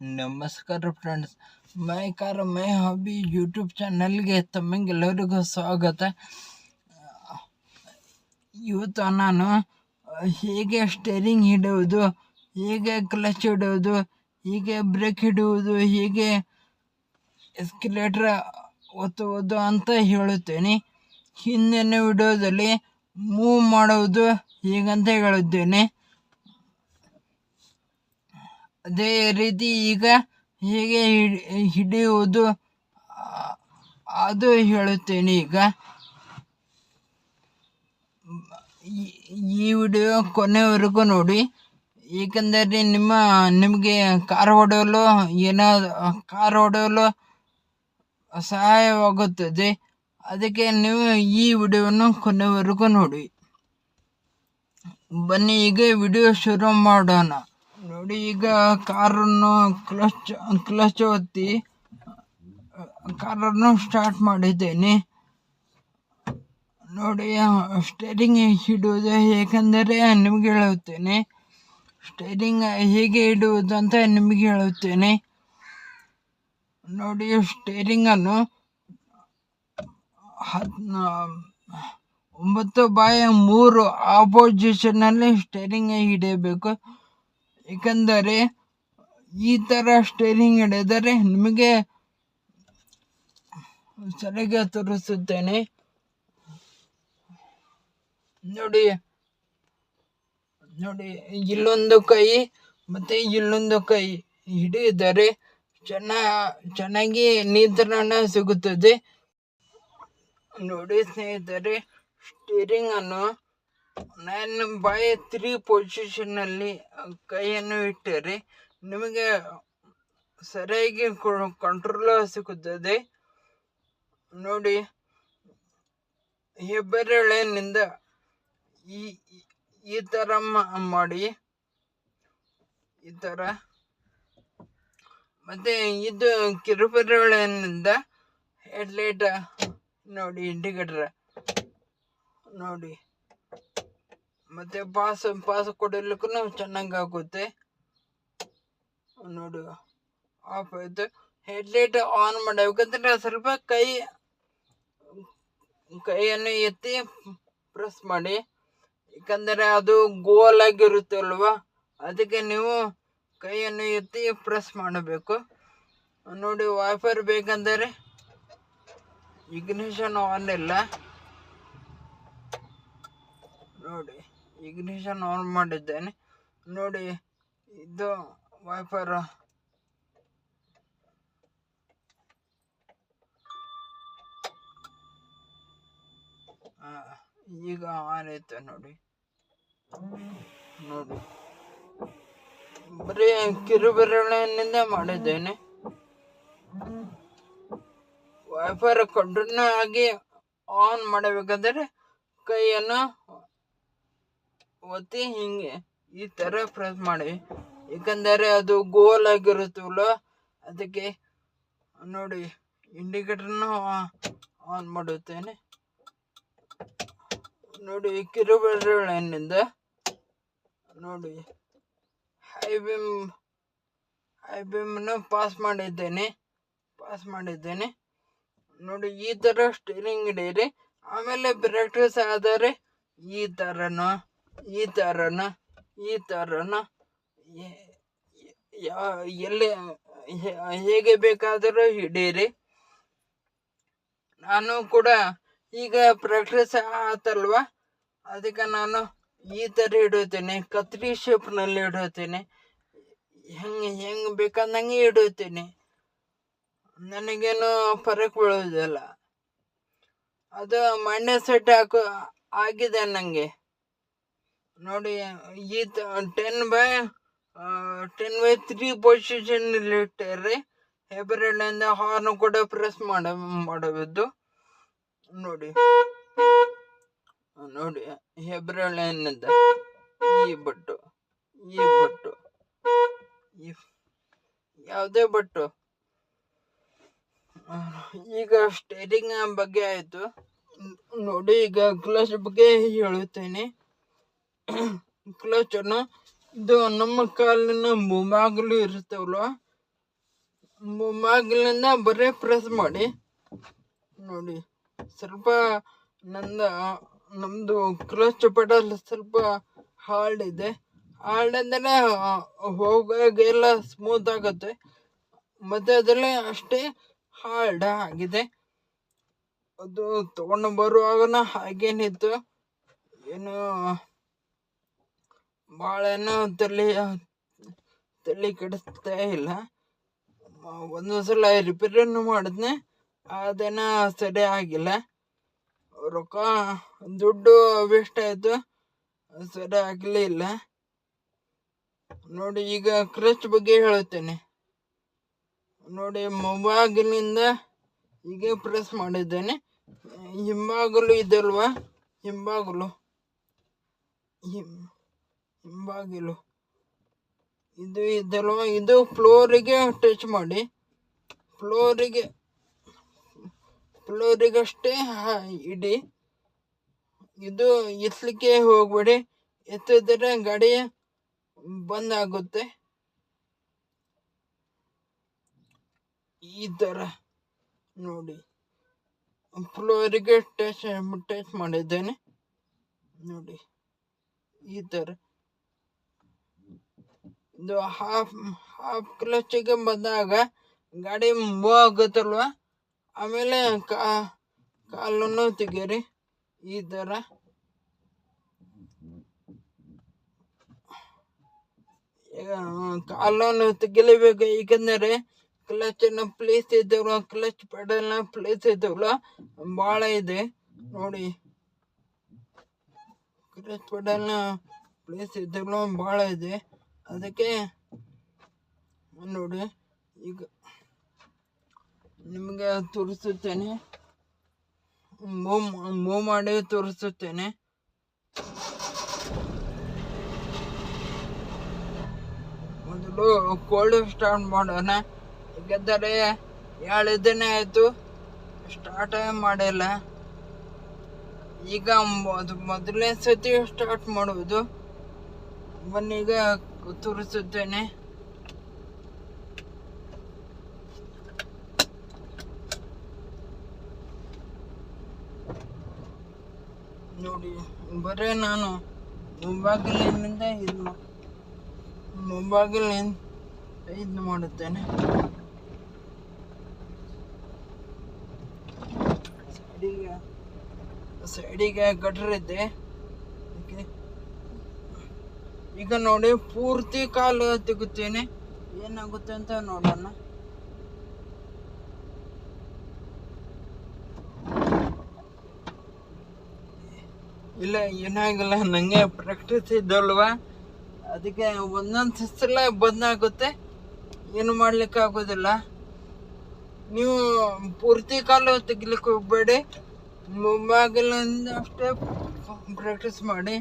ನಮಸ್ಕಾರ ಫ್ರೆಂಡ್ಸ್ ಮೈ ಕಾರ, my hobby YouTube ಚಾನಲ್ಗೆ ತಮ್ಮಂಗೆಲ್ಲರಿಗೂ ಸ್ವಾಗತ. ಇವತ್ತು ನಾನು ಹೇಗೆ ಸ್ಟೇರಿಂಗ್ ಹಿಡುವುದು ಹೇಗೆ ಕ್ಲಚ್ ಹಿಡುವುದು ಹೇಗೆ ಬ್ರೇಕ್ ಹಿಡುವುದು ಹೇಗೆ ಎಸ್ಕಿಲೇಟ್ರ್ ಒತ್ತುವುದು ಅಂತ ಹೇಳುತ್ತೇನೆ. ಹಿಂದಿನ ವಿಡಿಯೋದಲ್ಲಿ ಮೂವ್ ಮಾಡುವುದು ಹೇಗಂತ ಹೇಳುತ್ತೇನೆ. ಅದೇ ರೀತಿ ಈಗ ಹೇಗೆ ಹಿಡಿ- ಹಿಡಿಯುವುದು ಅದು ಹೇಳುತ್ತೇನೆ ಈಗ. ಈ- ವಿಡಿಯೋ ಕೊನೆವರೆಗೂ ನೋಡಿ. ಏಕೆಂದರೆ ನಿಮ್ಮ, ನಿಮಗೆ ಕಾರ್ ಹೊಡೆಯಲು ಏನಾದ ಕಾರ್ ಹೊಡೆಯಲು ಸಹಾಯವಾಗುತ್ತದೆ. ಅದಕ್ಕೆ ನೀವು ಈ ವಿಡಿಯೋವನ್ನು ಕೊನೆವರೆಗೂ ನೋಡಿ. ಬನ್ನಿ, ಈಗ ವಿಡಿಯೋ ಶುರು ಮಾಡೋಣ. ನೋಡಿ, ಈಗ ಕಾರನ್ನು ಕ್ಲಚ್ ಕ್ಲಚ್ ಒತ್ತಿ ಕಾರನ್ನು ಸ್ಟಾರ್ಟ್ ಮಾಡಿದ್ದೇನೆ. ನೋಡಿ ಸ್ಟೇರಿಂಗ್ ಇಡುವುದು ಏಕೆಂದರೆ ನಿಮಗೆ ಹೇಳುತ್ತೇನೆ. ಸ್ಟೇರಿಂಗ್ ಹೇಗೆ ಇಡುವುದು ಅಂತ ನಿಮಗೆ ಹೇಳುತ್ತೇನೆ. ನೋಡಿ ಸ್ಟೇರಿಂಗನ್ನು ಒಂಬತ್ತು ಬಾಯ ಮೂರು ಆಪೋಸಿಷನಲ್ಲಿ ಸ್ಟೇರಿಂಗ್ ಹಿಡಿಯಬೇಕು. ಏಕೆಂದರೆ ಈ ಥರ ಸ್ಟೇರಿಂಗ್ ಹಿಡಿದರೆ ನಿಮಗೆ ಸರಿಯಾಗಿ ತೋರಿಸುತ್ತೇನೆ. ನೋಡಿ ನೋಡಿ, ಇಲ್ಲೊಂದು ಕೈ ಮತ್ತು ಇಲ್ಲೊಂದು ಕೈ ಹಿಡಿದರೆ ಚೆನ್ನ, ಚೆನ್ನಾಗಿ ನಿಯಂತ್ರಣ ಸಿಗುತ್ತದೆ. ನೋಡಿ ಸ್ನೇಹಿತರೆ ಸ್ಟೀರಿಂಗ್ ಅನ್ನು ನಾನು ಬೈ ತ್ರೀ ಪೊಸಿಷನ್ನಲ್ಲಿ ಕೈಯನ್ನು ಇಟ್ಟರೆ ನಿಮಗೆ ಸರಿಯಾಗಿ ಕಂಟ್ರೋಲ್ ಸಿಗುತ್ತದೆ. ನೋಡಿ, ಹೆಬ್ಬೆರಳಿನಿಂದ ಈ, ಈ- ಈ ಥರ ಮಾಡಿ, ಈ ಥರ ಮತ್ತೆ ಇದು ಕಿರುಬೆರಳಿನಿಂದ ಹೆಡ್ಲೈಟ ನೋಡಿ ಇಂಡಿಕೇಟರ್ ನೋಡಿ. ಮತ್ತೆ ಪಾಸ್ ಪಾಸ್ ಕೊಡಲಿಕ್ಕೂ ಚೆನ್ನಾಗಿ ಆಗುತ್ತೆ ನೋಡಿ, ಆಫ್ ಆಯ್ತು. ಹೆಡ್ಲೈಟ್ ಆನ್ ಮಾಡಬೇಕಂದ್ರೆ ಸ್ವಲ್ಪ ಕೈ, ಕೈಯನ್ನು ಎತ್ತಿ ಪ್ರೆಸ್ ಮಾಡಿ. ಯಾಕಂದರೆ ಅದು ಗೋಲ್ ಆಗಿರುತ್ತೆ ಅಲ್ವಾ? ಅದಕ್ಕೆ ನೀವು ಕೈಯನ್ನು ಎತ್ತಿ ಪ್ರೆಸ್ ಮಾಡಬೇಕು. ನೋಡಿ ವೈಫರ್ ಬೇಕಂದರೆ ಇಗ್ನಿಷನ್ ಆನ್ ಇಲ್ಲ. ನೋಡಿ. ಇಗ್ನಿಷನ್ ಆನ್ ಮಾಡಿದ್ದೇನೆ. ನೋಡಿ, ಇದು ವೈಫರ್ ಈಗ ಆನ್ ಐತೆ ನೋಡಿ. ನೋಡಿ. ಬರೀ ಕಿರುಬೆರಳಿನಿಂದ ಮಾಡಿದ್ದೇನೆ. ವೈಫರ್ ಕಂಟಿನ್ಯೂ ಆಗಿ ಆನ್ ಮಾಡಬೇಕಾದರೆ ಕೈಯನ್ನು ಒತ್ತಿ ಹಿಂಗೆ ಈ ಥರ ಪ್ರೆಸ್ ಮಾಡಿ. ಏಕೆಂದರೆ ಅದು ಗೋಲ್ ಆಗಿರುತ್ತಲ್ಲ, ಅದಕ್ಕೆ ನೋಡಿ ಇಂಡಿಕೇಟರ್ನು ಆನ್ ಮಾಡುತ್ತೇನೆ. ನೋಡಿ, ಕಿರುಬೆರಳಿನಿಂದ ನೋಡಿ ಹೈ ಬಿಮ್ ಹೈ ಬಿಮ್ನ ಪಾಸ್ ಮಾಡಿದ್ದೇನೆ ಪಾಸ್ ಮಾಡಿದ್ದೇನೆ. ನೋಡಿ, ಈ ಥರ ಸ್ಟೀರಿಂಗ್ ಹಿಡೀರಿ ಆಮೇಲೆ ಪ್ರಾಕ್ಟೀಸ್ ಆದರೆ ಈ ಥರನ ಈ ಥರನ ಈ ಥರನ ಎಲ್ಲಿ ಹೇಗೆ ಬೇಕಾದರೂ ಹಿಡೀರಿ. ನಾನು ಕೂಡ ಈಗ ಪ್ರಾಕ್ಟೀಸ್ ಆತಲ್ವ ಅದಕ್ಕೆ ನಾನು ಈ ಥರ ಇಡುತ್ತೇನೆ, ಕತ್ರಿ ಶೇಪ್ನಲ್ಲಿ ಇಡುತ್ತೇನೆ. ಹೆಂಗೆ ಹೆಂಗೆ ಬೇಕಂದಂಗೆ ಇಡುತ್ತೇನೆ. ನನಗೇನು ಫರಕ್ ಬೀಳೋದಿಲ್ಲ ಅದು ಮಣ್ಣೆ ಸೆಟ್ ಹಾಕೋ, ಆಗಿದೆ ನನಗೆ ನೋಡಿ, ಈ ten by ten by three position ಇಟ್ಟರೆ ಹೆಬ್ಬೆರಳಿಂದ ಹಾರ್ನ್ ಕೂಡ ಪ್ರೆಸ್ ಮಾಡ ಮಾಡಬಹುದು ನೋಡಿ. ನೋಡಿ, ಹೆಬ್ಬೆರಳಿನಿಂದ ಈ ಬಟ್ಟು ಈ ಬಟ್ಟು ಯಾವುದೇ ಬಟ್ಟು. ಈಗ ಸ್ಟೇರಿಂಗ್ ಬಗ್ಗೆ ಆಯಿತು. ನೋಡಿ, ಈಗ ಕ್ಲಚ್ ಬಗ್ಗೆ ಹೇಳುತ್ತೇನೆ. ಕ್ಲಚನ್ನು ಇದು ನಮ್ಮ ಕಾಲಿನ ಮುಂಭಾಗಲು ಇರುತ್ತವಲ್ಲ? ಮೊಮ್ಮಗಲಿಂದ ಬರೀ ಪ್ರೆಸ್ ಮಾಡಿ. ನೋಡಿ, ಸ್ವಲ್ಪ ನಂದ ನಮ್ಮದು ಕ್ಲಚ್ ಪೆಡಲ್ ಸ್ವಲ್ಪ ಹಾರ್ಡ್ ಇದೆ. ಹಾರ್ಡ್ ಅಂದರೆ ಹೋಗಾಗೆಲ್ಲ ಸ್ಮೂತ್ ಆಗುತ್ತೆ. ಮತ್ತು ಅದರಲ್ಲಿ ಅಷ್ಟೇ ಹಾರ್ಡ್ ಆಗಿದೆ. ಅದು ತೊಗೊಂಡು ಬರುವಾಗನ ಹಾಗೇನಿತ್ತು ಏನು ಭಾಳ ಏನೋ ತಲೆ ತಲೆ ಕೆಡಿಸ್ತಾ ಇಲ್ಲ. ಒಂದೊಂದು ಸಲ ರಿಪೇರಿನೂ ಮಾಡಿದ್ನೆ, ಅದೇನೋ ಸರಿ ಆಗಿಲ್ಲ. ರೊಕ್ಕ, ದುಡ್ಡು ವೇಸ್ಟ್ ಆಯಿತು, ಸರಿ ಆಗಲಿಲ್ಲ ನೋಡಿ, ಈಗ ಕ್ರಚ್ ಬಗ್ಗೆ ಹೇಳುತ್ತೇನೆ. ನೋಡಿ, ಮೊಬಾಗಿಲಿಂದ ಹೀಗೆ ಪ್ರೆಸ್ ಮಾಡಿದ್ದೇನೆ. ಹಿಂಬಾಗಲು ಇದಲ್ವಾ? ಹಿಂಬಾಗಲು. ಹಿಂ ಹಿಂಬಾಗಿಲು. ಇದು ಇದೆಲ್ಲ ಇದು ಫ್ಲೋರಿಗೆ ಟಚ್ ಮಾಡಿ. ಫ್ಲೋರಿಗೆ, ಫ್ಲೋರಿಗಷ್ಟೇ ಇಡಿ. ಇದು ಎತ್ತಲಿಕ್ಕೆ ಹೋಗ್ಬೇಡಿ. ಎತ್ತಿದ್ರೆ ಗಾಡಿ ಬಂದ್ ಆಗುತ್ತೆ. ಈ ಥರ ನೋಡಿ. ಫ್ಲೋರಿಗೆ ಟಚ್ ಟಚ್ ಮಾಡಿದ್ದೇನೆ. ನೋಡಿ. ಈ ಥರ ಇದು ಹಾಫ್ ಹಾಫ್ ಕ್ಲಚ್ಗೆ ಬಂದಾಗ ಗಾಡಿ ಮೂವ್ ಆಗುತ್ತಲ್ವ ಆಮೇಲೆ ಕಾ, ಕಾಲನ್ನು ತೆಗೀರಿ ಈ ಥರ ಕಾಲನ್ನು ತೆಗಿಲೇಬೇಕು. ಏಕೆಂದರೆ ಕ್ಲಚ್ನ ಪ್ಲೇಸ್ ಇದ್ದವಲ್ಲ ಕ್ಲಚ್ ಪೆಡಲ್ನ ಪ್ಲೇಸ್ ಇದ್ದವಲ್ಲ ಭಾಳ ಇದೆ. ನೋಡಿ. ಕ್ಲಚ್ ಪೆಡಲ್ನ ಪ್ಲೇಸ್ ಇದ್ದವಲ್ಲ ಭಾಳ ಇದೆ. ಅದಕ್ಕೆ ನೋಡಿ. ಈಗ ನಿಮಗೆ ತೋರಿಸುತ್ತೇನೆ. ಮೂವ್ ಮೂವ್ ಮಾಡಿ ತೋರಿಸುತ್ತೇನೆ. ಮೊದಲು ಕೋಲ್ಡ್ ಸ್ಟಾರ್ಟ್ ಮಾಡೋಣ. ಏಕೆಂದರೆ ಏಳು ದಿನ ಆಯಿತು. ಸ್ಟಾರ್ಟ್ ಮಾಡಿಲ್ಲ. ಈಗ ಮೊದಲನೇ ಸತಿ ಸ್ಟಾರ್ಟ್ ಮಾಡುವುದು. ಬನ್ನೀಗ ತೋರಿಸುತ್ತೇನೆ ನೋಡಿ ಬರೀ ನಾನು ಮುಂಬಾಗಿಲಿನಿಂದ ಇದು ಮುಂಬಾಗಿಲಿಂದ ಇದು ಮಾಡುತ್ತೇನೆ ಸೈಡಿಗೆ ಸೈಡಿಗೆ ಗಟ್ರ್ ಇದೆ Okay. ಈಗ ನೋಡಿ, ಪೂರ್ತಿ ಕಾಲು ತೆಗುತ್ತೇನೆ ಏನಾಗುತ್ತೆ ಅಂತ ನೋಡೋಣ. ಇಲ್ಲ, ಏನಾಗಿಲ್ಲ, ನಂಗೆ ಪ್ರಾಕ್ಟೀಸ್ ಇದ್ದಲ್ವ? ಅದಕ್ಕೆ ಒಂದೊಂದು ಸಲ ಬಂದಾಗುತ್ತೆ. ಏನು ಮಾಡ್ಲಿಕ್ಕೆ ಆಗೋದಿಲ್ಲ. ನೀವು ಪೂರ್ತಿ ಕಾಲು ತೆಗಿಲಿಕ್ಕೆ ಹೋಗ್ಬೇಡಿ. ಮುಂಬಾಗಿಲಿಂದ ಅಷ್ಟೇ ಪ್ರಾಕ್ಟೀಸ್ ಮಾಡಿ.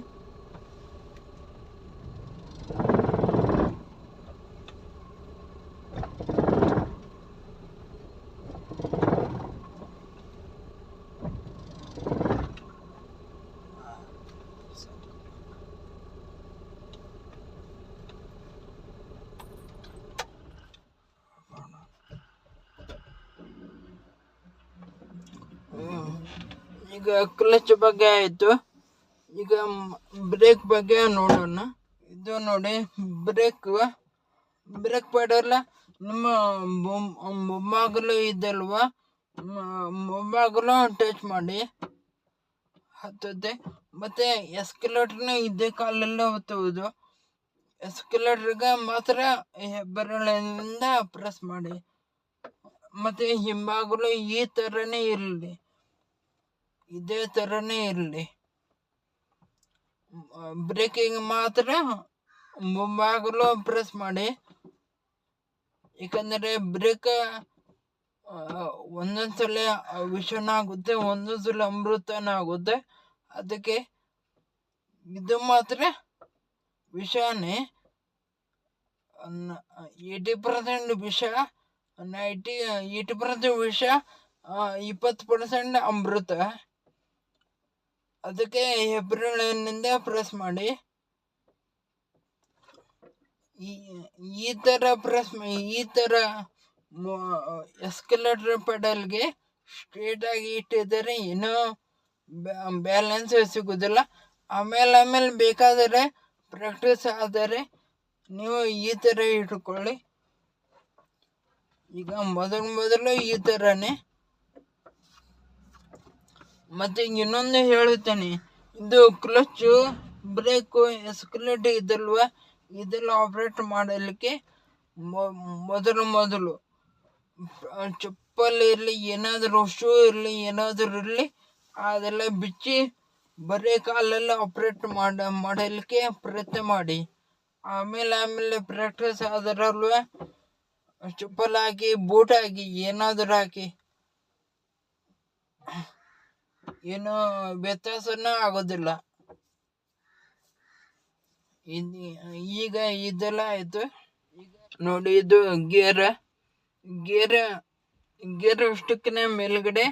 ಈಗ ಕ್ಲಚ್ ಬಗ್ಗೆ ಆಯಿತು. ಈಗ ಬ್ರೇಕ್ ಬಗ್ಗೆ ನೋಡೋಣ. ಇದು ನೋಡಿ, ಬ್ರೇಕ್. ಬ್ರೇಕ್ ಪೆಡಲ್ ನಿಮ್ಮ ಮೊಮ್ಮಗಲು ಇದಲ್ವಾ? ಮೊಮ್ಮಗಲು ಟಚ್ ಮಾಡಿ. ಹತ್ತದೆ ಮತ್ತೆ ಎಸ್ಕಲೇಟರ್ನ ಇದೇ ಕಾಲಲ್ಲೇ ಒತ್ತುವುದು. ಎಸ್ಕಲೇಟರ್ಗೆ ಮಾತ್ರ ಹೆಬ್ಬೆರಳಿನಿಂದ ಪ್ರೆಸ್ ಮಾಡಿ. ಮತ್ತೆ ಹಿಂಬಾಗಲು ಈ ಥರನೇ ಇರಲಿ. ಇದೇ ಥರನೇ ಇರಲಿ. ಬ್ರೇಕಿಂಗ್ ಮಾತ್ರ ಮುಂಭಾಗಲು ಪ್ರೆಸ್ ಮಾಡಿ. ಏಕೆಂದರೆ ಬ್ರೇಕ್ ಒಂದೊಂದ್ಸಲ ವಿಷನ ಆಗುತ್ತೆ ಒಂದೊಂದ್ಸಲ ಅಮೃತನ ಆಗುತ್ತೆ. ಅದಕ್ಕೆ ಇದು ಮಾತ್ರ ವಿಷನೇ. ಏಯ್ಟಿ ಪರ್ಸೆಂಟ್ ವಿಷ ನೈಂಟಿ ಏಯ್ಟಿ ಪರ್ಸೆಂಟ್ ವಿಷ ಇಪ್ಪತ್ತು ಪರ್ಸೆಂಟ್ ಅಮೃತ. ಅದಕ್ಕೆ ಹೆಬ್ಬೆರಳಿನಿಂದ ಪ್ರೆಸ್ ಮಾಡಿ. ಈ ಈ ಥರ ಪ್ರೆಸ್ ಈ ಥರ ಎಸ್ಕಲೇಟರ್ ಪೆಡಲ್ಗೆ ಸ್ಟ್ರೇಟಾಗಿ ಇಟ್ಟಿದ್ದಾರೆ ಏನು ಬ್ಯಾಲೆನ್ಸ್ ಸಿಗೋದಿಲ್ಲ. ಆಮೇಲೆ ಆಮೇಲೆ ಬೇಕಾದರೆ ಪ್ರಾಕ್ಟೀಸ್ ಆದರೆ ನೀವು ಈ ಥರ ಇಟ್ಕೊಳ್ಳಿ. ಈಗ ಮೊದಲು ಮೊದಲು ಈ ಥರನೇ ಮತ್ತೆ ಇನ್ನೊಂದು ಹೇಳುತ್ತೇನೆ. ಇದು ಕ್ಲಚ್ಚು ಬ್ರೇಕು ಎಸ್ಕಲೇಟ್ ಇದಲ್ವ? ಇದೆಲ್ಲ ಆಪ್ರೇಟ್ ಮಾಡಲಿಕ್ಕೆ ಮೊದಲು ಮೊದಲು. ಚಪ್ಪಲ್ ಇರಲಿ, ಏನಾದರೂ ಶೂ ಇರಲಿ, ಏನಾದರೂ ಇರಲಿ, ಅದೆಲ್ಲ ಬಿಚ್ಚಿ ಬರೀ ಕಾಲೆಲ್ಲ ಆಪ್ರೇಟ್ ಮಾಡ, ಮಾಡಲಿಕ್ಕೆ ಪ್ರಯತ್ನ ಮಾಡಿ. ಆಮೇಲೆ ಆಮೇಲೆ ಪ್ರಾಕ್ಟೀಸ್ ಆದರಲ್ವ? ಚಪ್ಪಲ್ ಹಾಕಿ ಬೂಟ್ ಹಾಕಿ, ಏನಾದರೂ ಹಾಕಿ. ಏನು ವ್ಯತ್ಯಾಸನೂ ಆಗೋದಿಲ್ಲ. ಈಗ ಇದೆಲ್ಲ ಆಯಿತು. ನೋಡಿ ಇದು ಗೇರ್. ಗೇರ್ ಗೇರ್ ಅಷ್ಟಕ್ಕಿನ ಮೇಲ್ಗಡೆ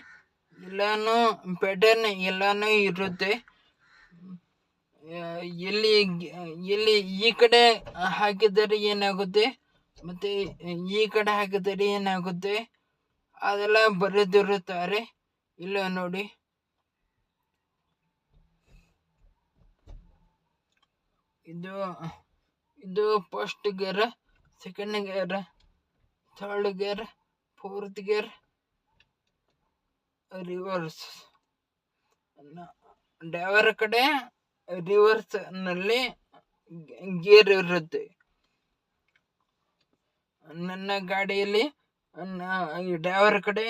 ಎಲ್ಲಾನು ಪ್ಯಾಟರ್ನ್ ಎಲ್ಲಾನು ಇರುತ್ತೆ. ಎಲ್ಲಿ ಎಲ್ಲಿ ಈ ಕಡೆ ಹಾಕಿದರೆ ಏನಾಗುತ್ತೆ? ಮತ್ತೆ ಈ ಕಡೆ ಹಾಕಿದರೆ ಏನಾಗುತ್ತೆ? ಅದೆಲ್ಲ ಬರೆದಿರುತ್ತಾರೆ. ಇಲ್ಲ ನೋಡಿ. ಇದು ಇದು first gear second gear third gear fourth gear reverse driver ಕಡೆ ರಿವರ್ಸ್ನಲ್ಲಿ ಗೇರ್ ಇರುತ್ತೆ. ನನ್ನ ಗಾಡಿಯಲ್ಲಿ ಡ್ರೈವರ್ ಕಡೆ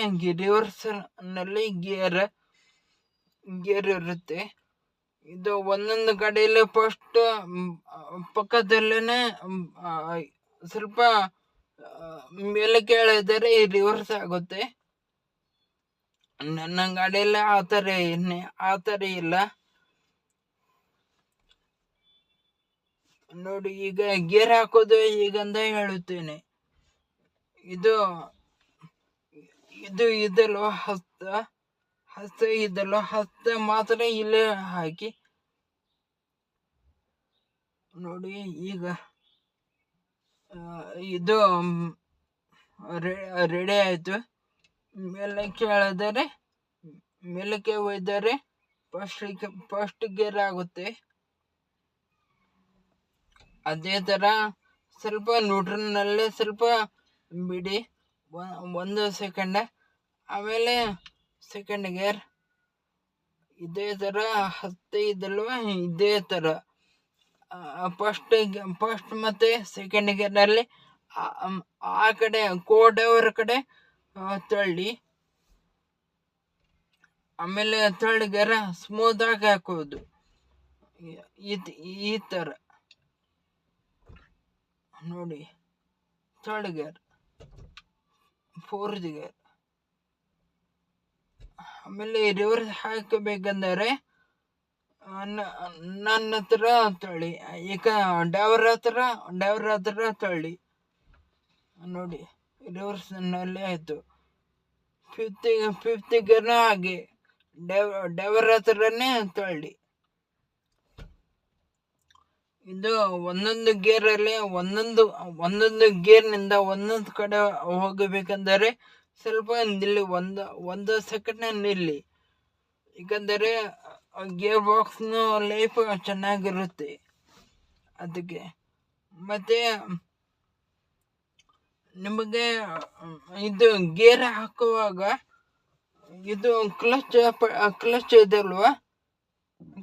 ರಿವರ್ಸ್ನಲ್ಲಿ ಗೇರ್ ಗೇರ್ ಇರುತ್ತೆ. ಇದು ಒಂದೊಂದು ಕಡೆಯಲ್ಲಿ ಫಸ್ಟ್ ಪಕ್ಕದಲ್ಲೇನೆ ಸ್ವಲ್ಪ ಮೇಲೆ ಕೇಳಿದರೆ ರಿವರ್ಸ್ ಆಗುತ್ತೆ. ನನ್ನ ಗಾಡಿಯಲ್ಲಿ ಆ ಥರ ಏನೇ, ಆ ಥರ ಇಲ್ಲ. ನೋಡಿ, ಈಗ ಗೇರ್ ಹಾಕೋದು ಈಗಂತ ಹೇಳುತ್ತೇನೆ. ಇದು ಇದು ಇದಲ್ವ ಹಸ್ತ. ಹಸ್ತ ಇದ್ದಲ್ಲೋ ಹಸ್ತ ಮಾತ್ರ ಇಲ್ಲೇ ಹಾಕಿ. ನೋಡಿ, ಈಗ ಇದು ರೆಡಿ ಆಯಿತು. ಮೇಲಕ್ಕೆ ಎಳೆದರೆ ಮೇಲಕ್ಕೆ ಒಯ್ದರೆ ಫಸ್ಟ್ ಫಸ್ಟ್ ಗೇರ್ ಆಗುತ್ತೆ. ಅದೇ ಥರ ಸ್ವಲ್ಪ ನ್ಯೂಟ್ರನ್ನಲ್ಲೇ ಸ್ವಲ್ಪ ಬಿಡಿ. ಒಂದು ಸೆಕೆಂಡ ಆಮೇಲೆ ಸೆಕೆಂಡ್ ಗೇರ್ ಇದೇ ಥರ, ಹತ್ತೈದಲ್ವ? ಇದೇ ಥರ. ಫಸ್ಟ್ ಫಸ್ಟ್ ಮತ್ತು ಸೆಕೆಂಡ್ ಗೇರ್ನಲ್ಲಿ ಆ ಕಡೆ ಕೋಡವರ ಕಡೆ ತಳ್ಳಿ. ಆಮೇಲೆ ಥರ್ಡ್ ಗೇರ್ ಸ್ಮೂತಾಗಿ ಹಾಕೋದು. ಈ ಥರ. ನೋಡಿ ತರ್ಡ್ ಗೇರ್. Fourth gear. ಆಮೇಲೆ ರಿವರ್ಸ್ ಹಾಕಬೇಕೆಂದರೆ ನನ್ನ ಹತ್ರ ತಳ್ಳಿ ಈಗ ಡ್ಯಾವರ್ ಹತ್ರ ಡೈವರ್ ಹತ್ರ ತಳ್ಳಿ ನೋಡಿ ರಿವರ್ಸ್ನಲ್ಲಿ ಆಯಿತು. ಫಿಫ್ತ್ ಫಿಫ್ತ್ ಗೇರ್ನ ಹಾಗೆ ಡ್ರೈವರ್ ಡ್ಯಾವರ್ ಹತ್ರನೇ ತಳ್ಳಿ ಇದು ಒಂದೊಂದು ಗೇರಲ್ಲಿ ಒಂದೊಂದು ಒಂದೊಂದು ಗೇರ್ನಿಂದ ಒಂದೊಂದು ಕಡೆ ಹೋಗಬೇಕೆಂದರೆ ಸ್ವಲ್ಪ ನಿಲ್ಲಿ ಒಂದು ಒಂದು ಸೆಕೆಂಡ್ ನಿಲ್ಲಿ ಏಕೆಂದರೆ ಗೇರ್ ಬಾಕ್ಸ್ನ ಲೈಫ್ ಚೆನ್ನಾಗಿರುತ್ತೆ. ಅದಕ್ಕೆ. ಮತ್ತು, ನಿಮಗೆ, ಇದು ಗೇರ್ ಹಾಕುವಾಗ, ಇದು ಕ್ಲಚ್ ಕ್ಲಚ್ ಇದಲ್ವ?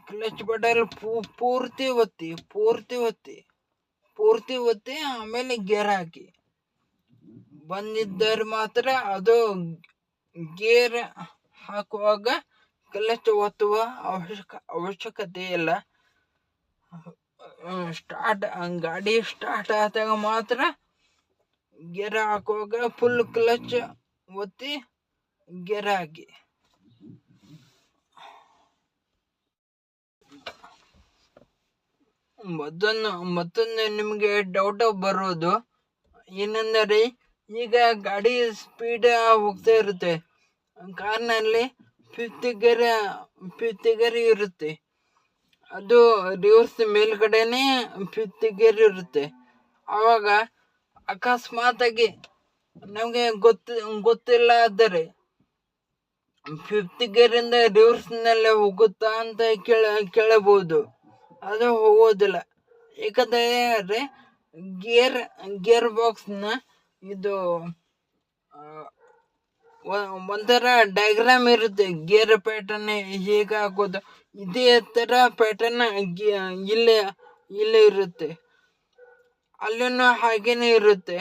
ಕ್ಲಚ್ ಬಟಲ್ ಪೂರ್ತಿ ಒತ್ತಿ ಪೂರ್ತಿ ಒತ್ತಿ ಪೂರ್ತಿ ಒತ್ತಿ, ಆಮೇಲೆ ಗೇರ್ ಹಾಕಿ. ಬಂದಿದ್ದರೆ ಮಾತ್ರ ಅದು ಗೇರ್ ಹಾಕುವಾಗ ಕ್ಲಚ್ ಒತ್ತುವ ಅವಶ್ಯಕ, ಅವಶ್ಯಕತೆ ಇಲ್ಲ. ಸ್ಟಾರ್ಟ್ ಗಾಡಿ ಸ್ಟಾರ್ಟ್ ಆದಾಗ ಮಾತ್ರ ಗೇರ್ ಹಾಕುವಾಗ ಫುಲ್ ಕ್ಲಚ್ ಒತ್ತಿ ಗೇರ್ ಹಾಕಿ. ಮತ್ತೊಂದು ಮತ್ತೊಂದು ನಿಮಗೆ ಡೌಟ್ ಬರೋದು, ಏನೆಂದರೆ ಈಗ ಗಾಡಿ ಸ್ಪೀಡ್ ಹೋಗ್ತಾ ಇರುತ್ತೆ. ಕಾರ್ನಲ್ಲಿ ಫಿಫ್ತ್ ಗೇರ್ ಫಿಫ್ತ್ ಗೇರ್ ಇರುತ್ತೆ. ಅದು ರಿವರ್ಸ್ ಮೇಲ್ಗಡೆನೇ ಫಿಫ್ತ್ ಗೇರ್ ಇರುತ್ತೆ. ಆವಾಗ ಅಕಸ್ಮಾತಾಗಿ ನಮಗೆ ಗೊತ್ತ, ಗೊತ್ತಿಲ್ಲ ಆದರೆ ಫಿಫ್ತ್ ಗೇರಿಂದ ರಿವರ್ಸ್ನಲ್ಲೇ ಹೋಗುತ್ತಾ ಅಂತ ಕೇಳ, ಕೇಳಬಹುದು. ಅದು ಹೋಗೋದಿಲ್ಲ. ಏಕೆಂದರೆ ಗೇರ್ ಗೇರ್ ಬಾಕ್ಸ್ನ ಇದು ಒಂಥರ ಡಯಾಗ್ರಾಮ್ ಇರುತ್ತೆ. ಗೇರ್ ಪ್ಯಾಟರ್ನ್ ಹೇಗೆ ಹಾಕೋದು, ಇದೇ ಥರ ಪ್ಯಾಟರ್ನ್ ಇಲ್ಲೇ ಇಲ್ಲೇ ಇರುತ್ತೆ. ಅಲ್ಲೂ ಹಾಗೇನೇ ಇರುತ್ತೆ.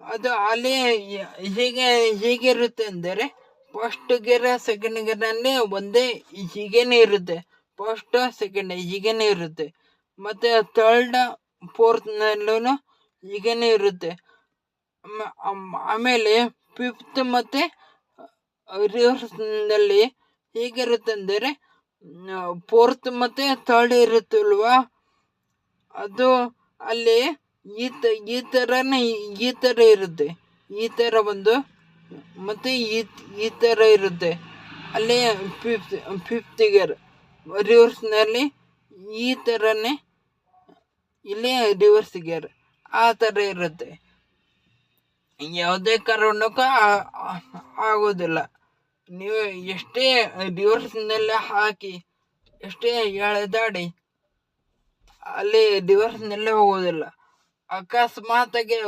ಅದು ಅಲ್ಲಿ ಹೀಗೆ, ಹೇಗೆ ಹೇಗಿರುತ್ತೆ ಅಂದರೆ ಫಸ್ಟ್ ಗೇರ ಸೆಕೆಂಡ್ ಗೇರಲ್ಲಿ ಒಂದೇ ಹೀಗೇನೆ ಇರುತ್ತೆ. ಫಸ್ಟ್ ಸೆಕೆಂಡ್ ಹೀಗೇನೆ ಇರುತ್ತೆ. ಮತ್ತು ಥರ್ಡ್ ಫೋರ್ತ್ನಲ್ಲೂ ಹೀಗೇನೆ ಇರುತ್ತೆ. ಆಮೇಲೆ ಫಿಫ್ತ್ ಮತ್ತು ರಿವರ್ಸ್ನಲ್ಲಿ ಹೇಗಿರುತ್ತೆ ಅಂದರೆ ಫೋರ್ತ್ ಮತ್ತು ಥರ್ಡ್ ಇರುತ್ತಲ್ವಾ? ಅದು ಅಲ್ಲಿ ಈ ತ, ಈ ಥರನೇ ಈ ಥರ ಇರುತ್ತೆ. ಈ ಥರ ಒಂದು, ಮತ್ತು ಈ ಈ ಥರ ಇರುತ್ತೆ. ಅಲ್ಲಿ ಫಿಫ್ತ್ ಫಿಫ್ತ್ ಗೇರ್ ರಿವರ್ಸ್ನಲ್ಲಿ ಈ ಥರನೇ ಇಲ್ಲಿ ರಿವರ್ಸ್ ಗೇರ್ ಆ ಥರ ಇರುತ್ತೆ. ಯಾವುದೇ ಕಾರಣಕ್ಕೂ ಆಗೋದಿಲ್ಲ. ನೀವು ಎಷ್ಟೇ ರಿವರ್ಸ್ನಲ್ಲೇ ಹಾಕಿ, ಎಷ್ಟೇ ಎಳೆದಾಡಿ, ಅಲ್ಲಿ ರಿವರ್ಸ್ನಲ್ಲೇ ಹೋಗೋದಿಲ್ಲ. ಅಕಸ್ಮಾತಾಗಿ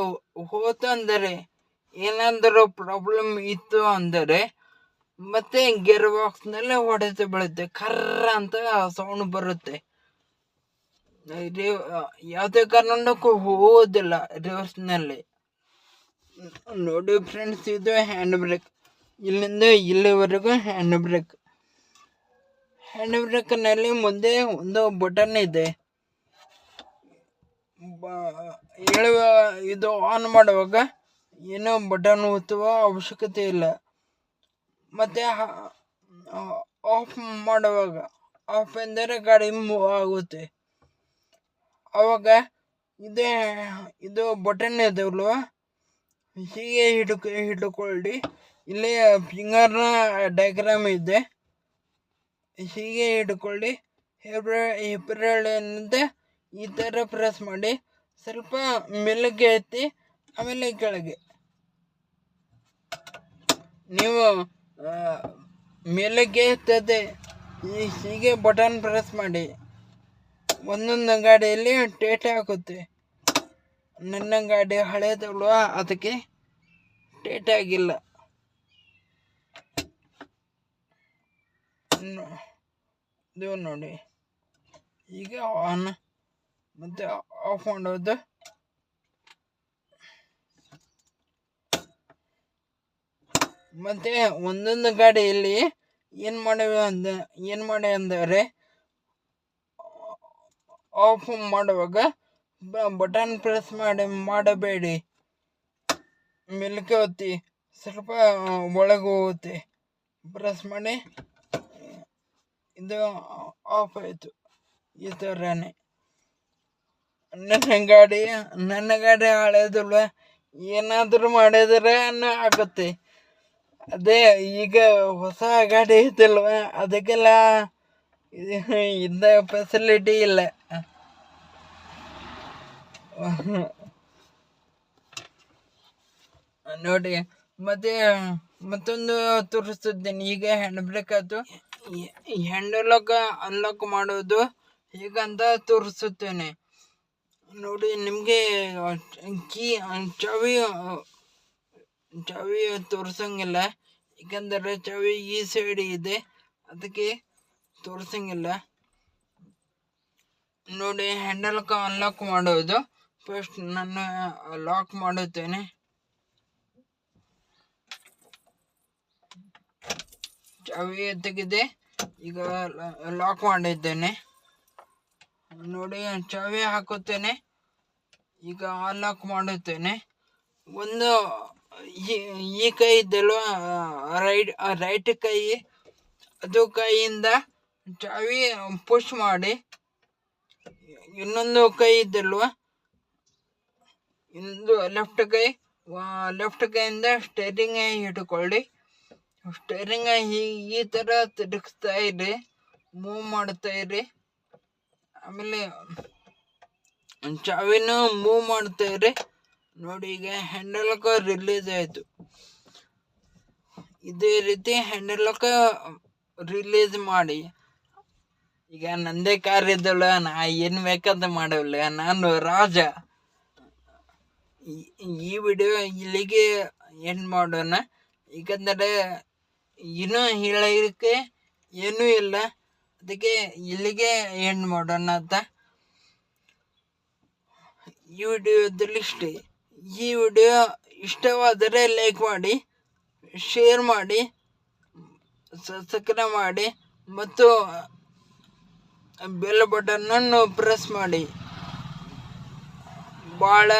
ಹೋತು ಅಂದರೆ ಏನಾದರೂ ಪ್ರಾಬ್ಲಮ್ ಇತ್ತು ಅಂದರೆ, ಮತ್ತೆ ಗೇರ್ ಬಾಕ್ಸ್ನಲ್ಲೇ ಹೊಡೆತ ಬೀಳುತ್ತೆ. ಕರ್ರ ಅಂತ ಸೌಂಡ್ ಬರುತ್ತೆ. ಯಾವುದೇ ಕಾರಣಕ್ಕೂ ಹೋಗೋದಿಲ್ಲ ರಿವರ್ಸ್ನಲ್ಲಿ ನೋಡಿ ಫ್ರೆಂಡ್ಸ್ ಇದು ಹ್ಯಾಂಡ್ ಬ್ರೇಕ್ ಇಲ್ಲಿಂದ ಇಲ್ಲಿವರೆಗೂ ಹ್ಯಾಂಡ್ ಬ್ರೇಕ್ ಹ್ಯಾಂಡ್ ಬ್ರೇಕ್ನಲ್ಲಿ ಮುಂದೆ ಒಂದು ಬಟನ್ ಇದೆ. ಹೇಳುವ, ಇದು ಆನ್ ಮಾಡುವಾಗ ಏನೋ ಬಟನ್ ಒತ್ತುವ ಅವಶ್ಯಕತೆ ಇಲ್ಲ. ಮತ್ತು ಆಫ್ ಮಾಡುವಾಗ ಆಫ್ ಎಂದರೆ ಗಾಡಿ ಮೂವ್ ಆಗುತ್ತೆ. ಆವಾಗ ಇದೇ, ಇದು ಬಟನ್ ಇದಲ್ವ ಹೀಗೆ ಹಿಡ್ಕ ಹಿಡ್ಕೊಳ್ಳಿ ಇಲ್ಲಿ ಫಿಂಗರ್ನ ಡಯಾಗ್ರಾಮ್ ಇದೆ. ಹೀಗೆ ಹಿಡ್ಕೊಳ್ಳಿ. ಹೆಬ್ರ ಹೆಬ್ಬೆರಳಿನಿಂದ ಈ ಥರ ಪ್ರೆಸ್ ಮಾಡಿ. ಸ್ವಲ್ಪ ಮೆಲ್ಲಗೆ ಎತ್ತಿ, ಆಮೇಲೆ ಕೆಳಗೆ. ನೀವು ಮೇಲಕ್ಕೆ ಎತ್ತದೆ, ಈ- ಹೀಗೆ ಬಟನ್ ಪ್ರೆಸ್ ಮಾಡಿ. ಒಂದೊಂದು ಗಾಡಿಯಲ್ಲಿ ಟೇಟ್ ಹಾಕುತ್ತೆ. ನನ್ನ ಗಾಡಿ ಹಳೇದಲ್ವ? ಅದಕ್ಕೆ ಟೇಟ್ ಆಗಿಲ್ಲ. ನೋಡಿ. ಈಗ ಆನ್ ಮತ್ತೆ ಆಫ್ ಮಾಡೋದು. ಮತ್ತೆ ಒಂದೊಂದು ಗಾಡಿಯಲ್ಲಿ ಏನು ಮಾಡಿವೆ ಅಂದ, ಏನು ಮಾಡಿ ಅಂದರೆ ಆಫ್ ಮಾಡುವಾಗ ಬಟನ್ ಪ್ರೆಸ್ ಮಾಡಿ, ಮಾಡಬೇಡಿ. ಮೆಲ್ಕೆ ಸ್ವಲ್ಪ ಒಳಗೆ ಹೋಗುತ್ತೆ ಪ್ರೆಸ್ ಮಾಡಿ. ಇದು, ಆಫ್ ಆಯಿತು. ಈ ಥರನೇ ನನ್ನ ಗಾಡಿ ನನ್ನ ಗಾಡಿ ಹಳೇದಲ್ವ? ಏನಾದರೂ ಮಾಡಿದರೆ ಆಗುತ್ತೆ. ಅದೇ, ಈಗ ಹೊಸ ಗಾಡಿ ಐತಲ್ವ? ಅದಕ್ಕೆಲ್ಲ ಇಂಥ ಫೆಸಿಲಿಟಿ ಇಲ್ಲ. ನೋಡಿ ಮತ್ತೆ ಮತ್ತೊಂದು ತೋರಿಸ್ತಿದ್ದೀನಿ. ಈಗ ಹ್ಯಾಂಡ್ ಬ್ರೇಕ್ ಆಯ್ತು. ಹ್ಯಾಂಡ್ ಲಾಕ್ ಅನ್ಲಾಕ್ ಮಾಡೋದು ಹೀಗಂತ ತೋರಿಸುತ್ತೇನೆ. ನೋಡಿ ನಿಮಗೆ ಕೀ ಚಾವಿ ಚಾವಿ ತೋರಿಸಂಗಿಲ್ಲ. ಏಕೆಂದರೆ ಚಾವಿ ಈ ಸೈಡ್ ಇದೆ. ಅದಕ್ಕೆ ತೋರಿಸಂಗಿಲ್ಲ. ನೋಡಿ ಹ್ಯಾಂಡಲ್ ಅನ್ಲಾಕ್ ಮಾಡೋದು ಫಸ್ಟ್ ನನ್ನ ಲಾಕ್ ಮಾಡುತ್ತೇನೆ. ಚಾವಿ ತೆಗೆದೆ ಈಗ ಲಾಕ್ ಮಾಡಿದ್ದೇನೆ. ನೋಡಿ ಚಾವಿ ಹಾಕುತ್ತೇನೆ. ಈಗ ಅನ್ಲಾಕ್ ಮಾಡುತ್ತೇನೆ. ಒಂದು, ಈ- ಕೈ ಇದ್ದಲ್ಲ ರೈಟ್ ರೈಟ್ ಕೈ, ಅದು ಕೈಯಿಂದ ಚಾವಿ ಪುಷ್ ಮಾಡಿ, ಇನ್ನೊಂದು ಕೈ ಇದಲ್ವ ಇನ್ನೊಂದು ಲೆಫ್ಟ್ ಕೈ ಲೆಫ್ಟ್ ಕೈಯಿಂದ ಸ್ಟೇರಿಂಗ್ ಹಿಡ್ಕೊಳ್ಳಿ. ಸ್ಟೇರಿಂಗ್ ಈ ಈ ಥರ ತಿರುಗಿಸ್ತಾ ಇರಿ ಮೂವ್ ಮಾಡ್ತಾ ಇರಿ. ಆಮೇಲೆ ಚಾವಿನ ಮೂವ್ ಮಾಡ್ತಾ ಇರಿ. ನೋಡಿ ಈಗ ಹ್ಯಾಂಡಲ್ಕ ರಿಲೀಸ್ ಆಯಿತು. ಇದೇ ರೀತಿ ಹ್ಯಾಂಡಲ್ಕ ರಿಲೀಸ್ ಮಾಡಿ. ಈಗ ನಂದೇ ಕಾರ್ ಇದ್ದಲ್ಲ ನಾ ಏನು ಬೇಕಂತ ಮಾಡಲ್ಲ, ನಾನು ರಾಜ. ಈ- ವಿಡಿಯೋ ಇಲ್ಲಿಗೆ ಎಂಡ್ ಮಾಡೋಣ. ಏಕೆಂದರೆ ಇನ್ನೂ ಹೇಳೋದಕ್ಕೆ ಏನೂ ಇಲ್ಲ. ಅದಕ್ಕೆ ಇಲ್ಲಿಗೆ ಎಂಡ್ ಮಾಡೋಣ ಅಂತ. ಈ ವಿಡಿಯೋದಲ್ಲಿ ಇಷ್ಟೇ. ಈ ವಿಡಿಯೋ ಇಷ್ಟವಾದರೆ ಲೈಕ್ ಮಾಡಿ ಶೇರ್ ಮಾಡಿ ಸಬ್ಸ್ಕ್ರೈಬ್ ಮಾಡಿ ಮತ್ತು ಬೆಲ್ ಬಟನ್ನನ್ನು ಪ್ರೆಸ್ ಮಾಡಿ. ಭಾಳ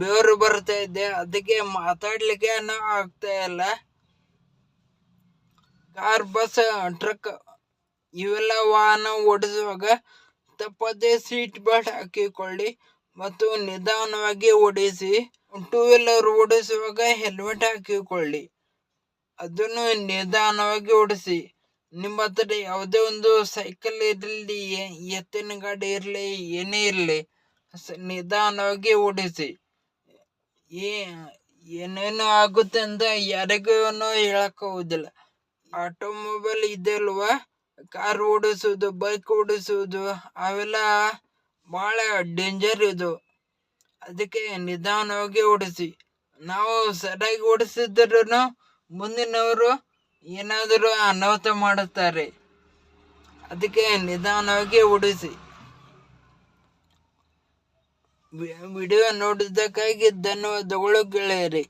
ಬೆವರು ಬರ್ತಾ ಇದೆ. ಅದಕ್ಕೆ ಮಾತಾಡ್ಲಿಕ್ಕೆ ಆಗ್ತಾ ಇಲ್ಲ. ಕಾರ್, ಬಸ್, ಟ್ರಕ್ ಇವೆಲ್ಲ ವಾಹನ ಓಡಿಸುವಾಗ ತಪ್ಪದೇ ಸೀಟ್ ಬೆಲ್ಟ್ ಹಾಕಿಕೊಳ್ಳಿ ಮತ್ತು ನಿಧಾನವಾಗಿ ಓಡಿಸಿ. ಟೂ ವೀಲರ್ ಓಡಿಸುವಾಗ ಹೆಲ್ಮೆಟ್ ಹಾಕಿಕೊಳ್ಳಿ. ಅದನ್ನು ನಿಧಾನವಾಗಿ ಓಡಿಸಿ. ನಿಮ್ಮ ಹತ್ರ ಯಾವುದೇ ಒಂದು ಸೈಕಲ್ ಇರಲಿ ಎತ್ತಿನ ಗಾಡಿ ಇರಲಿ, ಏನೇ ಇರಲಿ ನಿಧಾನವಾಗಿ ಓಡಿಸಿ. ಏ, ಏನೇನು ಆಗುತ್ತೆ ಅಂತ ಯಾರಿಗೂ ಹೇಳಕ್ಕಾಗೋದಿಲ್ಲ ಆಟೋಮೊಬೈಲ್ ಇದೆ ಅಲ್ವಾ ಕಾರ್ ಓಡಿಸೋದು ಬೈಕ್ ಓಡಿಸೋದು ಅವೆಲ್ಲ ಭಾಳ ಡೇಂಜರ್ ಇದು. ಅದಕ್ಕೆ ನಿಧಾನವಾಗಿ ಓಡಿಸಿ. ನಾವು ಸರಿಯಾಗಿ ಓಡಿಸಿದ್ರೂ ಮುಂದಿನವರು ಏನಾದರೂ ಅನಾಹುತ ಮಾಡುತ್ತಾರೆ. ಅದಕ್ಕೆ ನಿಧಾನವಾಗಿ ಓಡಿಸಿ. ವಿಡಿಯೋ ನೋಡಿದ್ದಕ್ಕಾಗಿ ಧನ್ಯವಾದಗಳು ಗೆಳೆಯರಿ.